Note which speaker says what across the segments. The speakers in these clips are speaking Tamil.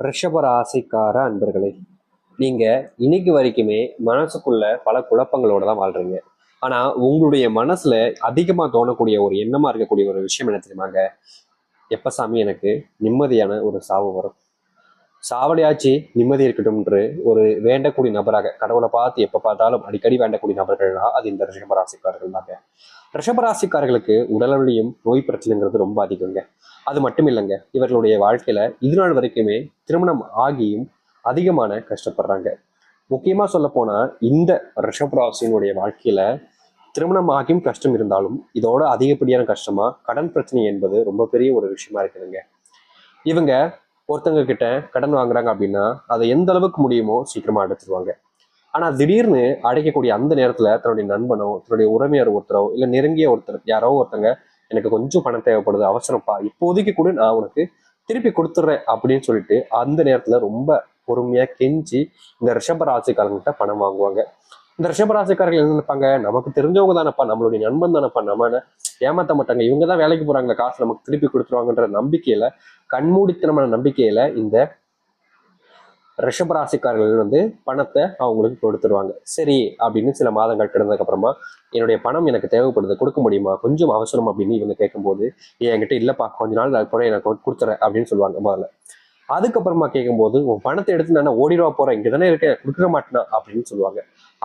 Speaker 1: ரிஷப ராசிக்கார அன்பர்களே நீங்க இன்னைக்கு வரைக்குமே மனசுக்குள்ள பல குழப்பங்களோட தான் வாழ்றீங்க. ஆனா உங்களுடைய மனசுல அதிகமா தோணக்கூடிய ஒரு எண்ணமா இருக்கக்கூடிய ஒரு விஷயம் என்ன தெரியுமாங்க எப்ப சாமி எனக்கு நிம்மதியான ஒரு சாவு வரும். சாவடியாச்சு நிம்மதி இருக்கட்டும்ன்று ஒரு வேண்டக்கூடிய நபராக கடவுளை பார்த்து எப்போ பார்த்தாலும் அடிக்கடி வேண்டக்கூடிய நபர்கள்னா அது இந்த ரிஷபராசிக்காரர்கள் தாங்க. ரிஷபராசிக்காரர்களுக்கு உடல்வலியும் நோய் பிரச்சனைங்கிறது ரொம்ப அதிகங்க. அது மட்டும் இல்லைங்க. இவர்களுடைய வாழ்க்கையில இது நாள் வரைக்குமே திருமணம் ஆகியும் அதிகமான கஷ்டப்படுறாங்க. முக்கியமா சொல்ல போனா இந்த ரிஷபராசினுடைய வாழ்க்கையில திருமணம் ஆகியும் கஷ்டம் இருந்தாலும் இதோட அதிகப்படியான கஷ்டமா கடன் பிரச்சனை என்பது ரொம்ப பெரிய ஒரு விஷயமா இருக்குதுங்க. இவங்க ஒருத்தங்க கிட்ட கடன் வாங்குறாங்க அப்படின்னா அதை எந்த அளவுக்கு முடியுமோ சீக்கிரமா அடைச்சிருவாங்க ஆனா திடீர்னு அடைக்கக்கூடிய அந்த நேரத்துல தன்னுடைய நண்பனோ தன்னுடைய உறவினர் ஒருத்தரோ இல்ல நெருங்கிய ஒருத்தர் யாரோ ஒருத்தங்க எனக்கு கொஞ்சம் பணம் தேவைப்படுது அவசரப்பா இப்போதைக்கு கூட நான் உனக்கு திருப்பி கொடுத்துட்றேன் அப்படின்னு சொல்லிட்டு அந்த நேரத்துல ரொம்ப பொறுமையா கெஞ்சி இந்த ரிஷபராசிக்காரங்கிட்ட பணம் வாங்குவாங்க. இந்த ரிஷபராசிக்காரர்கள் என்ன நினைப்பாங்க? நமக்கு தெரிஞ்சவங்க தானப்பா நம்மளுடைய நண்பன் தானப்பா நம்ம ஏமாற்ற ஏமாத்த மாட்டாங்க. இவங்க தான் வேலைக்கு போகிறாங்க காசு நமக்கு திருப்பி கொடுத்துருவாங்கன்ற நம்பிக்கையில கண்மூடித்தனமான நம்பிக்கையில இந்த ரிஷபராசிக்காரர்கள் வந்து பணத்தை அவங்களுக்கு கொடுத்துருவாங்க. சரி அப்படின்னு சில மாதங்கள் கிடந்ததுக்கப்புறமா என்னுடைய பணம் எனக்கு தேவைப்படுது கொடுக்க முடியுமா? கொஞ்சம் அவசரம் அப்படின்னு இவங்க கேட்கும்போது என்கிட்ட இல்லைப்பா கொஞ்ச நாள் அது எனக்கு கொடுத்துறேன் அப்படின்னு சொல்லுவாங்க முதல்ல. அதுக்கப்புறமா கேட்கும்போது உன் பணத்தை எடுத்து நான் ஓடிடுவா போறேன் இங்கே தானே இருக்கேன் கொடுக்க மாட்டேனா? அப்படின்னு சொல்லுவாங்க.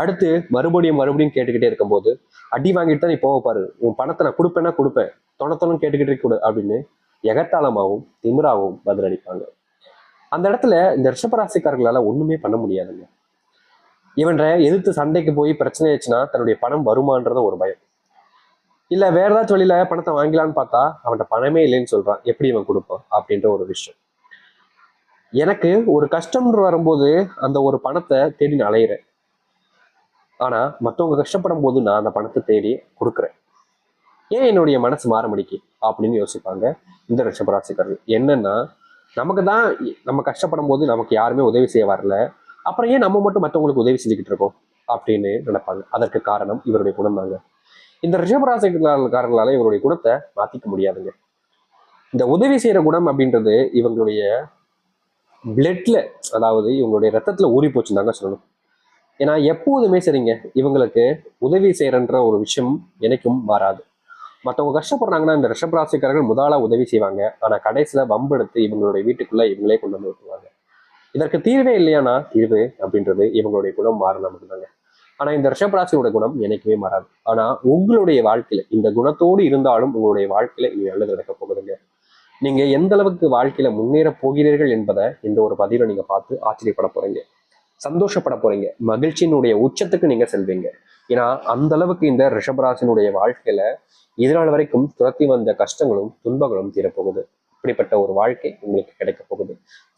Speaker 1: அடுத்து மறுபடியும் மறுபடியும் கேட்டுக்கிட்டே இருக்கும்போது அடி வாங்கிட்டு தான் நீ போக பாரு உன் பணத்தை நான் கொடுப்பேன்னா கொடுப்பேன் தொணத்தொணும் கேட்டுக்கிட்டே கொடு அப்படின்னு எகத்தாளமாகவும் திமிராவும் பதிலளிப்பாங்க. அந்த இடத்துல இந்த ரிஷபராசிக்காரர்களால ஒண்ணுமே பண்ண முடியாதுங்க. இவன்ற எதிர்த்து சண்டைக்கு போய் பிரச்சனை ஆயிடுச்சுன்னா தன்னுடைய பணம் வருமான்றத ஒரு பயம். இல்ல வேற ஏதாச்சும் வழியில பணத்தை வாங்கலான்னு பார்த்தா அவன்கிட்ட பணமே இல்லைன்னு சொல்றான். எப்படி இவன் கொடுப்பான் அப்படின்ற ஒரு விஷயம். எனக்கு ஒரு கஷ்டம்னு வரும்போது அந்த ஒரு பணத்தை தேடி நான் அலையிறேன். ஆனா மற்றவங்க கஷ்டப்படும் போது நான் அந்த பணத்தை தேடி கொடுக்குறேன். ஏன் என்னுடைய மனசு மாற முடிக்கு அப்படின்னு யோசிப்பாங்க இந்த ரிஷபராசிக்காரர்கள் என்னன்னா நமக்கு தான் நம்ம கஷ்டப்படும் போது நமக்கு யாருமே உதவி செய்ய வரல. அப்புறம் ஏன் நம்ம மட்டும் மற்றவங்களுக்கு உதவி செஞ்சுக்கிட்டு இருக்கோம்? அப்படின்னு நினைப்பாங்க. அதற்கு காரணம் இவருடைய குணம் தாங்க. இந்த ரிஷபராசிக்காரர்களால இவருடைய குணத்தை மாற்றிக்க முடியாதுங்க. இந்த உதவி செய்கிற குணம் அப்படின்றது இவங்களுடைய பிளட்ல அதாவது இவங்களுடைய ரத்தத்தில் ஊறி போச்சுன்னு தாங்க சொல்லணும். ஏன்னா எப்போதுமே சரிங்க இவங்களுக்கு உதவி செய்கிறன்ற ஒரு விஷயம் எனக்கும் வராது மற்றவங்க கஷ்டப்படுறாங்கன்னா இந்த ரிஷபராசிக்காரர்கள் முதலா உதவி செய்வாங்க. ஆனா கடைசியில வம்பெடுத்து இவங்களுடைய வீட்டுக்குள்ள இவங்களே கொண்டு வந்து விட்டுருவாங்க. இதற்கு தீர்வே இல்லையானா? தீர்வு அப்படின்றது இவங்களுடைய குணம் மாறணும் மட்டும்தாங்க ஆனா இந்த ரிஷபராசியோட குணம் எனக்குமே மாறாது. ஆனா உங்களுடைய வாழ்க்கையில இந்த குணத்தோடு இருந்தாலும் உங்களுடைய வாழ்க்கையில இனி நல்லது நடக்க போகுதுங்க. நீங்க எந்த அளவுக்கு வாழ்க்கையில முன்னேற போகிறீர்கள் என்பதை இந்த ஒரு பதிவில் நீங்க பார்த்து ஆச்சரியப்பட போறீங்க. சந்தோஷப்பட போறீங்க. மகிழ்ச்சியினுடைய உச்சத்துக்கு நீங்க செல்வீங்க. ஏன்னா அந்த அளவுக்கு இந்த ரிஷபராசினுடைய வாழ்க்கையில இதனால் வரைக்கும் துரத்தி வந்த கஷ்டங்களும் துன்பங்களும் தீரப்போகுது. இப்படிப்பட்ட ஒரு வாழ்க்கை உங்களுக்கு கிடைக்க போகுது.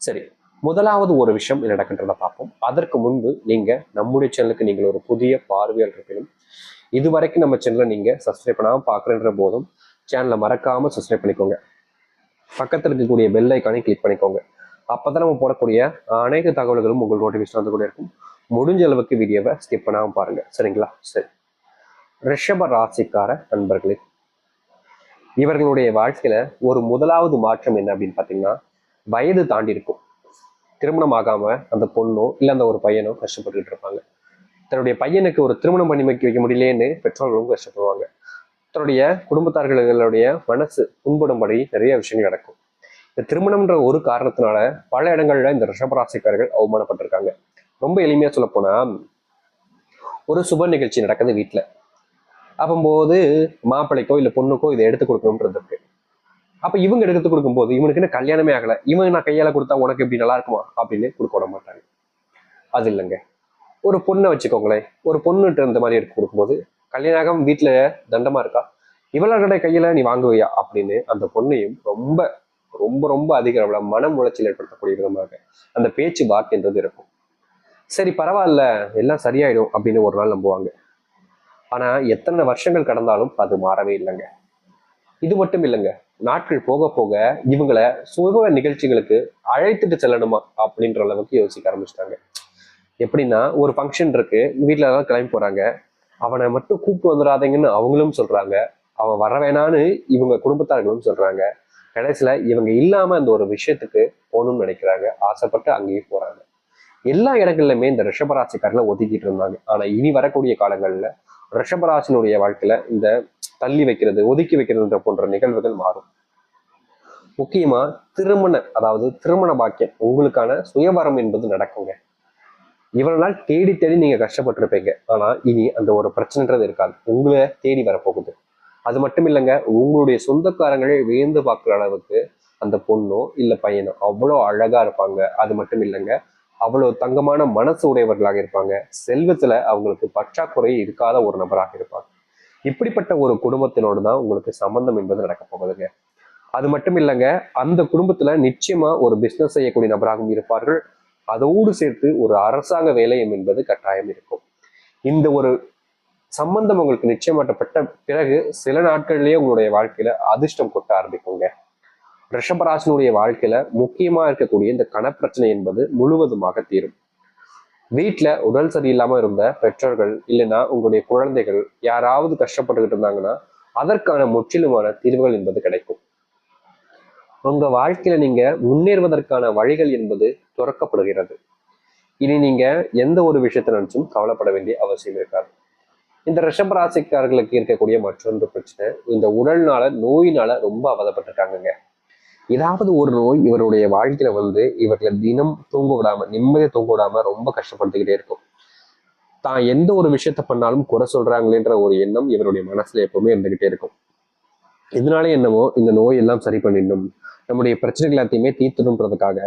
Speaker 1: சரி முதலாவது ஒரு விஷயம் நடக்கின்றத பார்ப்போம். அதற்கு முன்பு நீங்க நம்முடைய சேனலுக்கு நீங்கள் ஒரு புதிய பார்வையாளர் இருப்பினும் இது வரைக்கும் நம்ம சேனலை நீங்க சப்ஸ்கிரைப் பண்ணாமல் பார்க்குறன்ற போதும் சேனலை மறக்காம சப்ஸ்கிரைப் பண்ணிக்கோங்க. பக்கத்தில் இருக்கக்கூடிய பெல் ஐக்கானை கிளிக் பண்ணிக்கோங்க. அப்பதான் நம்ம போடக்கூடிய அனைத்து தகவல்களும் உங்கள் நோட்டிஃபிகேஷன் வந்து கூட இருக்கும் முடிஞ்ச அளவுக்கு வீடியோவை ஸ்கிப் பண்ணாமல் பாருங்க. சரிங்களா? சரி. ரிஷப ராசிக்கார நண்பர்களே இவர்களுடைய வாழ்க்கையில ஒரு முதலாவது மாற்றம் என்ன அப்படின்னு பார்த்தீங்கன்னா வயது தாண்டி இருக்கும். திருமணம் ஆகாம அந்த பொண்ணோ இல்லை அந்த ஒரு பையனோ கஷ்டப்பட்டுக்கிட்டு இருப்பாங்க. தன்னுடைய பையனுக்கு ஒரு திருமணம் பண்ணி வைக்க வைக்க முடியலேன்னு பெற்றோர்களும் கஷ்டப்படுவாங்க. தன்னுடைய குடும்பத்தார்களுடைய மனசு புண்படும்படி நிறைய விஷயங்கள் நடக்கும். இந்த திருமணம்ன்ற ஒரு காரணத்தினால பல இடங்கள்ல இந்த ரிஷபராசிக்காரர்கள் அவமானப்பட்டிருக்காங்க. ரொம்ப எளிமையா சொல்ல போனா ஒரு சுப நிகழ்ச்சி நடக்குது வீட்டுல அப்பம்போது மாப்பிள்ளைக்கோ இல்லை பொண்ணுக்கோ இதை எடுத்து கொடுக்கணும்ன்றது இருக்கு. அப்ப இவங்க எடுத்து கொடுக்கும்போது இவனுக்கு என்ன கல்யாணமே ஆகல. இவன் நான் கையால கொடுத்தா உனக்கு இப்படி நல்லா இருக்குமா? அப்படின்னு கொடுக்க விட மாட்டாங்க. அது இல்லைங்க. ஒரு பொண்ணை வச்சுக்கோங்களேன். ஒரு பொண்ணுட்டு இந்த மாதிரி எடுத்து கொடுக்கும்போது கல்யாணம் வீட்டுல தண்டமா இருக்கா? இவளோட கையில நீ வாங்குவியா? அப்படின்னு அந்த பொண்ணையும் ரொம்ப ரொம்ப ரொம்ப அதிக அளவுல மனம் உளைச்சல் ஏற்படுத்தக்கூடிய விதமாக அந்த பேச்சு வார்த்தைன்றது இருக்கும். சரி பரவாயில்ல எல்லாம் சரியாயிடும் அப்படின்னு ஒரு நாள் நம்புவாங்க. ஆனா எத்தனை வருஷங்கள் கடந்தாலும் அது மாறவே இல்லைங்க. இது மட்டும் இல்லைங்க. நாட்கள் போக போக இவங்களை சுக நிகழ்ச்சிகளுக்கு அழைத்துட்டு செல்லணுமா அப்படின்ற அளவுக்கு யோசிக்க ஆரம்பிச்சிட்டாங்க. எப்படின்னா ஒரு ஃபங்க்ஷன் இருக்கு வீட்டில் ஏதாவது கிளம்பி போறாங்க. அவனை மட்டும் கூப்பிட்டு வந்துடாதீங்கன்னு அவங்களும் சொல்றாங்க. அவன் வர வேணான்னு இவங்க குடும்பத்தார்களும் சொல்றாங்க. கடைசியில் இவங்க இல்லாம அந்த ஒரு விஷயத்துக்கு போகணும்னு நினைக்கிறாங்க. ஆசைப்பட்டு அங்கேயும் போறாங்க. எல்லா இடங்கள்லையுமே இந்த ரிஷபராசிக்காரில் ஒதுக்கிட்டு இருந்தாங்க. ஆனா இனி வரக்கூடிய காலங்கள்ல ரிஷபராசினுடைய வாழ்க்கையில இந்த தள்ளி வைக்கிறது ஒதுக்கி வைக்கிறது போன்ற நிகழ்வுகள் மாறும். முக்கியமா திருமண அதாவது திருமண பாக்கியம் உங்களுக்கான சுயவரம் என்பது நடக்குங்க. இவ்வளவு நாள் தேடி தேடி நீங்க கஷ்டப்பட்டிருப்பீங்க. ஆனா இனி அந்த ஒரு பிரச்சனைன்றது இருக்காது. உங்களை தேடி வரப்போகுது. அது மட்டும் இல்லைங்க உங்களுடைய சொந்தக்காரங்களே வியந்து பார்க்குற அளவுக்கு அந்த பொண்ணோ இல்லை பையனோ அவ்வளோ அழகாக இருப்பாங்க. அது மட்டும் இல்லைங்க அவ்வளோ தங்கமான மனசு உடையவர்களாக இருப்பாங்க. செல்வத்தில் அவங்களுக்கு பற்றாக்குறை இருக்காத ஒரு நபராக இருப்பாங்க. இப்படிப்பட்ட ஒரு குடும்பத்தினோடு தான் உங்களுக்கு சம்பந்தம் என்பது நடக்க போகுதுங்க. அது மட்டும் இல்லைங்க அந்த குடும்பத்துல நிச்சயமா ஒரு பிசினஸ் செய்யக்கூடிய நபராகவும் இருப்பார்கள். அதோடு சேர்த்து ஒரு அரசாங்க வேலையும் என்பது கட்டாயம் இருக்கும். இந்த ஒரு சம்பந்தம் உங்களுக்கு நிச்சயமாட்டப்பட்ட பிறகு சில நாட்கள்லயே உங்களுடைய வாழ்க்கையில அதிர்ஷ்டம் கொட்ட ஆரம்பிக்குங்க. ரிஷபராசனுடைய வாழ்க்கையில முக்கியமா இருக்கக்கூடிய இந்த கணப்பிரச்சனை என்பது முழுவதுமாக தீரும். வீட்டுல உடல் சரியில்லாம இருந்த பெற்றோர்கள் இல்லைன்னா உங்களுடைய குழந்தைகள் யாராவது கஷ்டப்பட்டுக்கிட்டு இருந்தாங்கன்னா அதற்கான முற்றிலுமான தீர்வுகள் என்பது கிடைக்கும். உங்க வாழ்க்கையில நீங்க முன்னேறுவதற்கான வழிகள் என்பது துறக்கப்படுகிறது. இனி நீங்க எந்த ஒரு விஷயத்தை நினைச்சும் கவலைப்பட வேண்டிய அவசியம் இருக்காது. இந்த ரிஷபராசிக்காரர்களுக்கு இருக்கக்கூடிய மற்றொன்று பிரச்சனை இந்த உடல்னால நோயினால ரொம்ப அவதப்பட்டிருக்காங்கங்க. ஏதாவது ஒரு நோய் இவருடைய வாழ்க்கையில வந்து இவர்களை தினம் தூங்க விடாம நிம்மதியை தூங்க விடாம ரொம்ப கஷ்டப்படுத்திக்கிட்டே இருக்கும். தான் எந்த ஒரு விஷயத்த பண்ணாலும் குறை சொல்றாங்களேன்ற ஒரு எண்ணம் இவருடைய மனசுல எப்பவுமே இருந்துகிட்டே இருக்கும். இதனால என்னமோ இந்த நோய் எல்லாம் சரி பண்ணிடணும். நம்முடைய பிரச்சனைகள் எல்லாத்தையுமே தீர்த்தணுன்றதுக்காக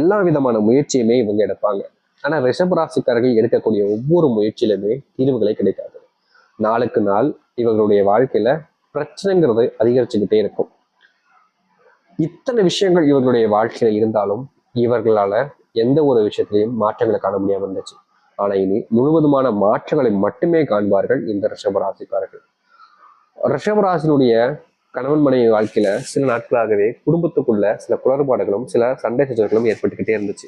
Speaker 1: எல்லா விதமான முயற்சியுமே இவங்க எடுப்பாங்க. ஆனா ரிஷபராசிக்காரர்கள் எடுக்கக்கூடிய ஒவ்வொரு முயற்சியிலுமே தீர்வுகளே கிடைக்காது. நாளுக்கு நாள் இவர்களுடைய வாழ்க்கையில பிரச்சனைங்கிறது அதிகரிச்சுக்கிட்டே இருக்கும். இத்தனை விஷயங்கள் இவர்களுடைய வாழ்க்கையில இருந்தாலும் இவர்களால எந்த ஒரு விஷயத்திலையும் மாற்றங்களை காண முடியாம இருந்துச்சு. ஆனா இனி முழுவதுமான மாற்றங்களை மட்டுமே காண்பார்கள் இந்த ரிஷபராசிக்காரர்கள். ரிஷபராசினுடைய கணவன் மனைவி வாழ்க்கையில சில நாட்களாகவே குடும்பத்துக்குள்ள சில குளறுபாடுகளும் சில சண்டை சச்சரவுகளும் ஏற்பட்டுக்கிட்டே இருந்துச்சு.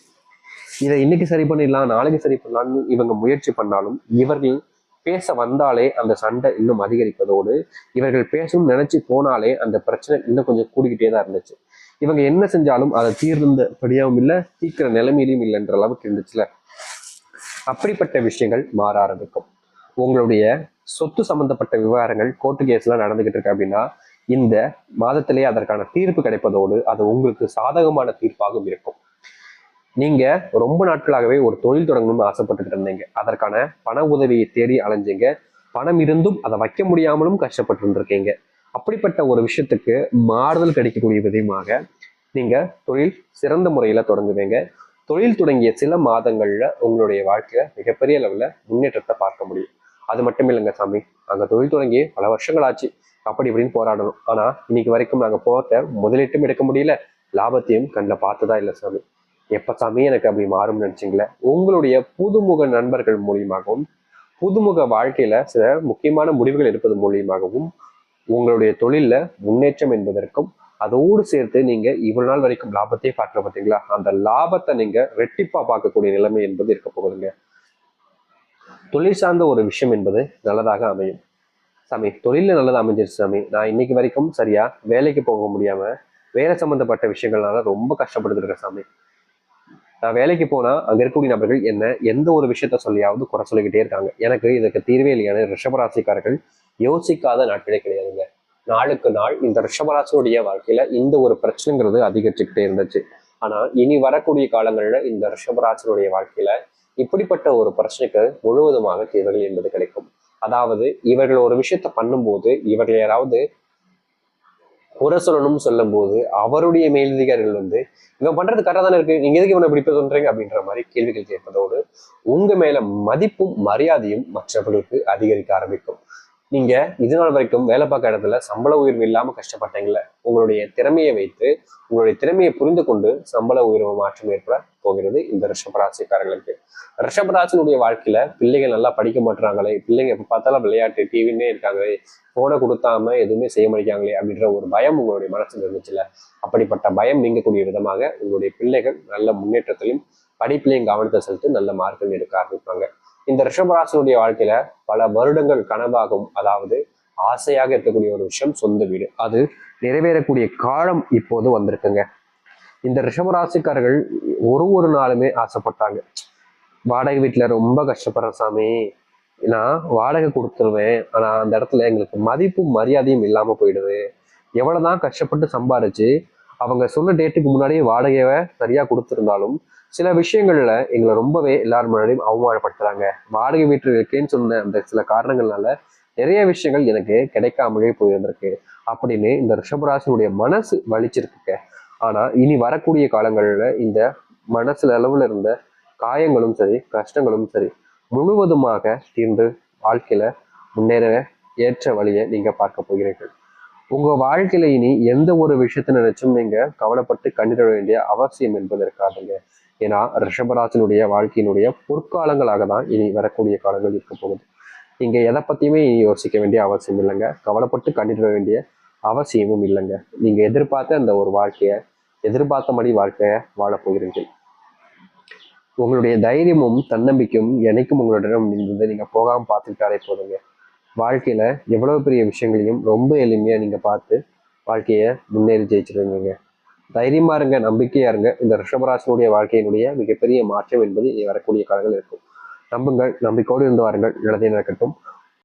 Speaker 1: இதை இன்னைக்கு சரி பண்ணிடலாம் நாளைக்கு சரி பண்ணலாம்னு இவங்க முயற்சி பண்ணாலும் இவர்கள் பேச வந்தாலே அந்த சண்டை இன்னும் அதிகரிப்பதோடு இவர்கள் பேசணும்னு நினைச்சு போனாலே அந்த பிரச்சனை இன்னும் கொஞ்சம் கூடிக்கிட்டே தான் இருந்துச்சு. இவங்க என்ன செஞ்சாலும் அதை தீர்ந்தபடியாகவும் இல்லை தீக்கிற நிலைமையிலும் இல்லைன்ற அளவுக்கு இருந்துச்சுல. அப்படிப்பட்ட விஷயங்கள் மாற ஆரம்பிக்கும். உங்களுடைய சொத்து சம்பந்தப்பட்ட விவகாரங்கள் கோர்ட்டு கேஸ்லாம் நடந்துகிட்டு இருக்கு அப்படின்னா இந்த மாதத்திலேயே அதற்கான தீர்ப்பு கிடைப்பதோடு அது உங்களுக்கு சாதகமான தீர்ப்பாகவும் இருக்கும். நீங்க ரொம்ப நாட்களாகவே ஒரு தொழில் தொடங்கணும்னு ஆசைப்பட்டுக்கிட்டு இருந்தீங்க. அதற்கான பண உதவியை தேடி அலைஞ்சீங்க. பணம் இருந்தும் அதை வைக்க முடியாமலும் கஷ்டப்பட்டு இருந்திருக்கீங்க அப்படிப்பட்ட ஒரு விஷயத்துக்கு மாறுதல் கிடைக்கக்கூடிய விதமாக நீங்க தொழில் சிறந்த முறையில தொடங்குவீங்க. தொழில் தொடங்கிய சில மாதங்கள்ல உங்களுடைய வாழ்க்கையில மிகப்பெரிய அளவுல முன்னேற்றத்தை பார்க்க முடியும். அது மட்டும் இல்லைங்க சாமி. அங்க தொழில் தொடங்கி பல வருஷங்கள் ஆச்சு. அப்படி இப்படின்னு போராடணும். ஆனா இன்னைக்கு வரைக்கும் நாங்க போகிறத முதலீட்டும் எடுக்க முடியல. லாபத்தையும் கண்ணில் பார்த்ததா இல்லை சாமி. எப்ப சாமி எனக்கு அப்படி மாறும்னு நினச்சிங்களே? உங்களுடைய புதுமுக நண்பர்கள் மூலியமாகவும் புதுமுக வாழ்க்கையில சில முக்கியமான முடிவுகள் எடுப்பது மூலியமாகவும் உங்களுடைய தொழில்ல முன்னேற்றம் என்பதற்கும் அதோடு சேர்த்து நீங்க இவ்வளவு நாள் வரைக்கும் லாபத்தையே பார்க்கல பார்த்தீங்களா அந்த லாபத்தை நீங்க ரெட்டிப்பா பார்க்கக்கூடிய நிலைமை என்பது இருக்க போகுதுங்க. தொழில் சார்ந்த ஒரு விஷயம் என்பது நல்லதாக அமையும். சாமி தொழில நல்லதாக அமைஞ்சிருச்சு சாமி. நான் இன்னைக்கு வரைக்கும் சரியா வேலைக்கு போக முடியாம வேலை சம்பந்தப்பட்ட விஷயங்கள்னால ரொம்ப கஷ்டப்பட்டு இருக்கேன் சாமி. நான் வேலைக்கு போனா அங்க இருக்கக்கூடிய நபர்கள் என்ன எந்த ஒரு விஷயத்த சொல்லியாவது குறை சொல்லிக்கிட்டே இருக்காங்க. எனக்கு இதுக்கு தீர்வே இல்லையான ரிஷபராசிக்காரர்கள் யோசிக்காத நாட்களே கிடையாதுங்க. நாளுக்கு நாள் இந்த ரிஷபராசினுடைய வாழ்க்கையில இந்த ஒரு பிரச்சனைங்கிறது அதிகரிச்சுக்கிட்டே இருந்துச்சு. ஆனா இனி வரக்கூடிய காலங்கள்ல இந்த ரிஷபராசினுடைய வாழ்க்கையில இப்படிப்பட்ட ஒரு பிரச்சனைக்கு முழுவதுமாக தீர்வுகள் என்பது கிடைக்கும். அதாவது இவர்கள் ஒரு விஷயத்த பண்ணும்போது இவர்கள் யாராவது குறை சொல்லணும்னு சொல்லும் போது அவருடைய மேலதிகாரிகள் வந்து இவன் பண்றது கரெக்டாக தானே இருக்கு. நீங்க எதுக்கு இவனை இப்படி சொல்றீங்க? அப்படின்ற மாதிரி கேள்விகள் கேட்பதோடு உங்க மேல மதிப்பும் மரியாதையும் மற்றவர்களுக்கு அதிகரிக்க ஆரம்பிக்கும். நீங்க இது நாள் வரைக்கும் வேலை பார்க்க இடத்துல சம்பள உயர்வு இல்லாம கஷ்டப்பட்டீங்களே உங்களுடைய திறமையை வைத்து உங்களுடைய திறமையை புரிந்து கொண்டு சம்பள உயர்வு மாற்றம் ஏற்பட போகிறது இந்த ரிஷபராசிக்காரர்களுக்கு ரிஷபராசினுடைய வாழ்க்கையில பிள்ளைகள் நல்லா படிக்க மாட்டுறாங்களே பிள்ளைங்க எப்ப பார்த்தாலும் விளையாட்டு டிவின்னே இருக்காங்களே போனை கொடுத்தாம எதுவுமே செய்ய மாட்டாங்களே அப்படின்ற ஒரு பயம் உங்களுடைய மனசுல இருந்துச்சுல்ல அப்படிப்பட்ட பயம் நீங்கக்கூடிய விதமாக உங்களுடைய பிள்ளைகள் நல்ல முன்னேற்றத்திலையும் படிப்பிலையும் கவனத்தை செலுத்தி நல்ல மார்க்கம் எடுக்க ஆரம்பிப்பாங்க. இந்த ரிஷபராசனுடைய வாழ்க்கையில பல வருடங்கள் கனவாகும். அதாவது ஆசையாக இருக்கக்கூடிய ஒரு விஷயம் சொந்த வீடு. அது நிறைவேறக்கூடிய காலம் இப்போது வந்திருக்குங்க. இந்த ரிஷபராசிக்காரர்கள் ஒரு ஒரு நாளுமே ஆசைப்பட்டாங்க. வாடகை வீட்டுல ரொம்ப கஷ்டப்படுற சாமி. நான் வாடகை கொடுத்துருவேன். ஆனா அந்த இடத்துல எங்களுக்கு மதிப்பும் மரியாதையும் இல்லாம போயிடுது. எவ்வளவுதான் கஷ்டப்பட்டு சம்பாரிச்சு அவங்க சொன்ன டேட்டுக்கு முன்னாடியே வாடகையை சரியா கொடுத்துருந்தாலும் சில விஷயங்கள்ல எங்களை ரொம்பவே எல்லாரும் முன்னாடியும் அவமானப்படுத்துறாங்க. வாடகை வீட்டில் இருக்கேன்னு சொன்ன அந்த சில காரணங்கள்னால நிறைய விஷயங்கள் எனக்கு கிடைக்காமலே போயிருந்திருக்கு. அப்படின்னு இந்த ரிஷபராசினுடைய மனசு வலிச்சிருக்குங்க. ஆனா இனி வரக்கூடிய காலங்கள்ல இந்த மனசுல அளவுல இருந்த காயங்களும் சரி கஷ்டங்களும் சரி முழுவதுமாக தீர்ந்து வாழ்க்கையில முன்னேற ஏற்ற வழியை நீங்க பார்க்க போகிறீர்கள். உங்க வாழ்க்கையில இனி எந்த ஒரு விஷயத்தை நினைச்சும் நீங்க கவலைப்பட்டு கண்டிட வேண்டிய அவசியம் என்பது இருக்காதுங்க. ஏன்னா ரிஷபராசனுடைய வாழ்க்கையினுடைய பொற்காலங்களாக தான் இனி வரக்கூடிய காலங்கள் இருக்க போகுது. நீங்க எதை பத்தியுமே இனி யோசிக்க வேண்டிய அவசியம் இல்லைங்க. கவலைப்பட்டு கண்டிட வேண்டிய அவசியமும் இல்லைங்க. நீங்க எதிர்பார்த்த அந்த ஒரு வாழ்க்கையை எதிர்பார்த்தபடி வாழ்க்கைய வாழப் போகிறீர்கள். உங்களுடைய தைரியமும் தன்னம்பிக்கையும் என்னைக்கும் உங்களிடம் இருந்து நீங்க போகாமல் பார்த்துக்கிட்டாலே போதுங்க. வாழ்க்கையில எவ்வளவு பெரிய விஷயங்களையும் ரொம்ப எளிமையா நீங்க பார்த்து வாழ்க்கையை முன்னேறி ஜெயிச்சிருந்தீங்க தைரியமா இருங்க நம்பிக்கையா இருங்க. இந்த ரிஷபராசனுடைய வாழ்க்கையினுடைய மிகப்பெரிய மாற்றம் என்பது இனி வரக்கூடிய காலங்கள் இருக்கும். நம்புங்கள் நம்பிக்கையோடு இருந்து வாருங்கள். நல்லதே நடக்கட்டும்.